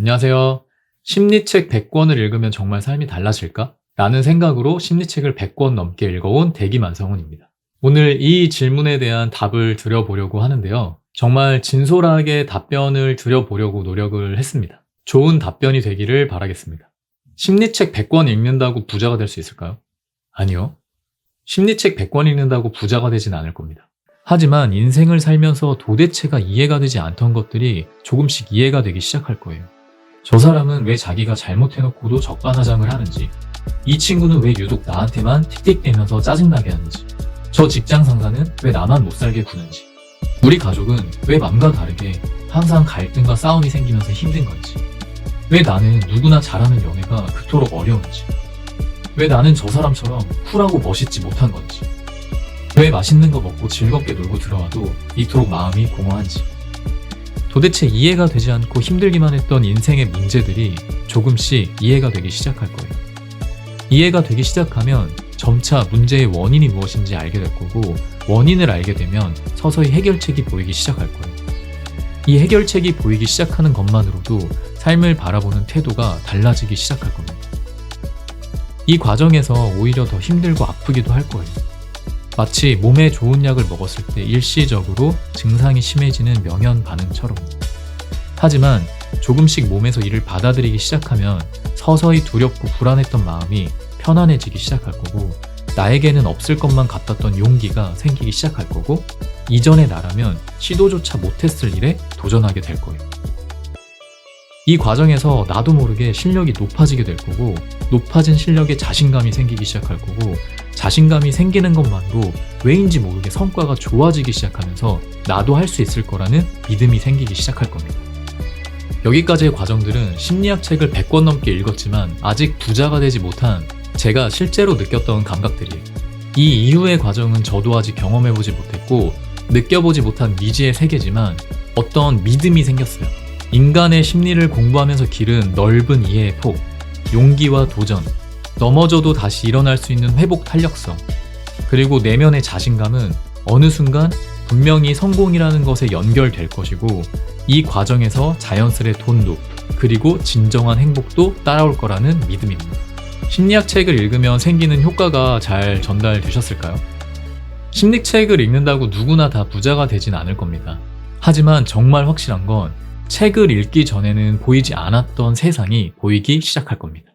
안녕하세요. 심리책 100권을 읽으면 정말 삶이 달라질까? 라는 생각으로 심리책을 100권 넘게 읽어온 대기만성훈입니다. 오늘 이 질문에 대한 답을 드려보려고 하는데요. 정말 진솔하게 답변을 드려보려고 노력을 했습니다. 좋은 답변이 되기를 바라겠습니다. 심리책 100권 읽는다고 부자가 될 수 있을까요? 아니요. 심리책 100권 읽는다고 부자가 되진 않을 겁니다. 하지만 인생을 살면서 도대체가 이해가 되지 않던 것들이 조금씩 이해가 되기 시작할 거예요. 저 사람은 왜 자기가 잘못해놓고도 적반하장을 하는지, 이 친구는 왜 유독 나한테만 틱틱대면서 짜증나게 하는지, 저 직장 상사는 왜 나만 못 살게 구는지, 우리 가족은 왜 맘과 다르게 항상 갈등과 싸움이 생기면서 힘든 건지, 왜 나는 누구나 잘하는 연애가 그토록 어려운지, 왜 나는 저 사람처럼 쿨하고 멋있지 못한 건지, 왜 맛있는 거 먹고 즐겁게 놀고 들어와도 이토록 마음이 공허한지. 도대체 이해가 되지 않고 힘들기만 했던 인생의 문제들이 조금씩 이해가 되기 시작할 거예요. 이해가 되기 시작하면 점차 문제의 원인이 무엇인지 알게 될 거고, 원인을 알게 되면 서서히 해결책이 보이기 시작할 거예요. 이 해결책이 보이기 시작하는 것만으로도 삶을 바라보는 태도가 달라지기 시작할 겁니다. 이 과정에서 오히려 더 힘들고 아프기도 할 거예요. 마치 몸에 좋은 약을 먹었을 때 일시적으로 증상이 심해지는 명현 반응처럼. 하지만 조금씩 몸에서 이를 받아들이기 시작하면 서서히 두렵고 불안했던 마음이 편안해지기 시작할 거고, 나에게는 없을 것만 같았던 용기가 생기기 시작할 거고, 이전의 나라면 시도조차 못했을 일에 도전하게 될 거예요. 이 과정에서 나도 모르게 실력이 높아지게 될 거고, 높아진 실력에 자신감이 생기기 시작할 거고, 자신감이 생기는 것만으로 왜인지 모르게 성과가 좋아지기 시작하면서 나도 할 수 있을 거라는 믿음이 생기기 시작할 겁니다. 여기까지의 과정들은 심리학 책을 100권 넘게 읽었지만 아직 부자가 되지 못한 제가 실제로 느꼈던 감각들이에요. 이 이후의 과정은 저도 아직 경험해보지 못했고 느껴보지 못한 미지의 세계지만 어떤 믿음이 생겼어요. 인간의 심리를 공부하면서 기른 넓은 이해의 폭, 용기와 도전, 넘어져도 다시 일어날 수 있는 회복 탄력성, 그리고 내면의 자신감은 어느 순간 분명히 성공이라는 것에 연결될 것이고 이 과정에서 자연스레 돈도 그리고 진정한 행복도 따라올 거라는 믿음입니다. 심리학 책을 읽으면 생기는 효과가 잘 전달되셨을까요? 심리책을 읽는다고 누구나 다 부자가 되진 않을 겁니다. 하지만 정말 확실한 건 책을 읽기 전에는 보이지 않았던 세상이 보이기 시작할 겁니다.